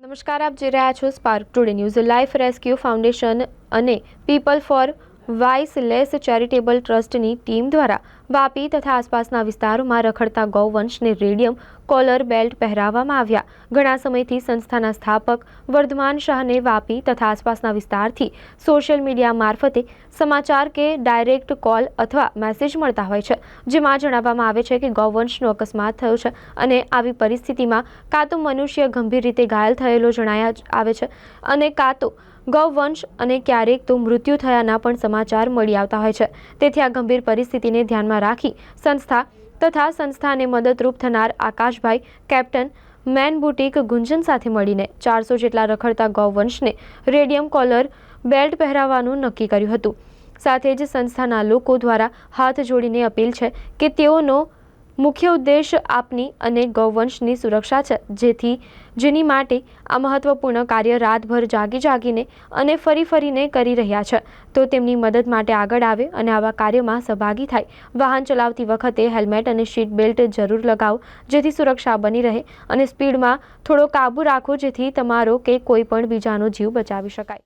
નમસ્કાર આપ જોઈ રહ્યા છો spark today news life rescue foundation અને people four vice less charitable ટ્રસ્ટની ટીમ દ્વારા વાપી તથા આસપાસના વિસ્તારોમાં રખડતા ગૌવંશને રેડિયમ કોલર બેલ્ટ પહેરાવવામાં આવ્યા. ઘણા સમયથી સંસ્થાના સ્થાપક વર્ધમાન શાહને વાપી તથા આસપાસના વિસ્તારથી સોશિયલ મીડિયા મારફતે સમાચાર કે ડાયરેક્ટ કોલ અથવા મેસેજ મળતા હોય છે, જેમાં જણાવવામાં આવે છે કે ગૌવંશનો અકસ્માત થયો છે અને આવી પરિસ્થિતિમાં કાં તો મનુષ્ય ગંભીર રીતે ઘાયલ થયેલો જણાયા આવે છે અને કાં તો ગૌવંશ અને ક્યારેક તો મૃત્યુ થયાના પણ સમાચાર મળી આવતા હોય છે. તેથી આ ગંભીર પરિસ્થિતિને ધ્યાનમાં રાખી સંસ્થા તથા સંસ્થાને મદદરૂપ થનાર આકાશભાઈ, કેપ્ટન મેન બુટીક ગુંજન સાથે મળીને ચારસો જેટલા રખડતા ગૌવંશને રેડિયમ કોલર બેલ્ટ પહેરાવવાનું નક્કી કર્યું હતું. સાથે જ સંસ્થાના લોકો દ્વારા હાથ જોડીને અપીલ છે કે તેઓનો મુખ્ય ઉદ્દેશ આપની અને ગૌવંશની સુરક્ષા છે, જેથી જેની માટે આ મહત્વપૂર્ણ કાર્ય રાતભર જાગી જાગીને અને ફરી ફરીને કરી રહ્યા છે. તો તેમની મદદ માટે આગળ આવે અને આવા કાર્યમાં સહભાગી થાય. વાહન ચલાવતી વખતે હેલ્મેટ અને સીટ બેલ્ટ જરૂર લગાવો, જેથી સુરક્ષા બની રહે અને સ્પીડમાં થોડો કાબુ રાખો, જેથી તમારો કે કોઈ પણ બીજાનો જીવ બચાવી શકાય.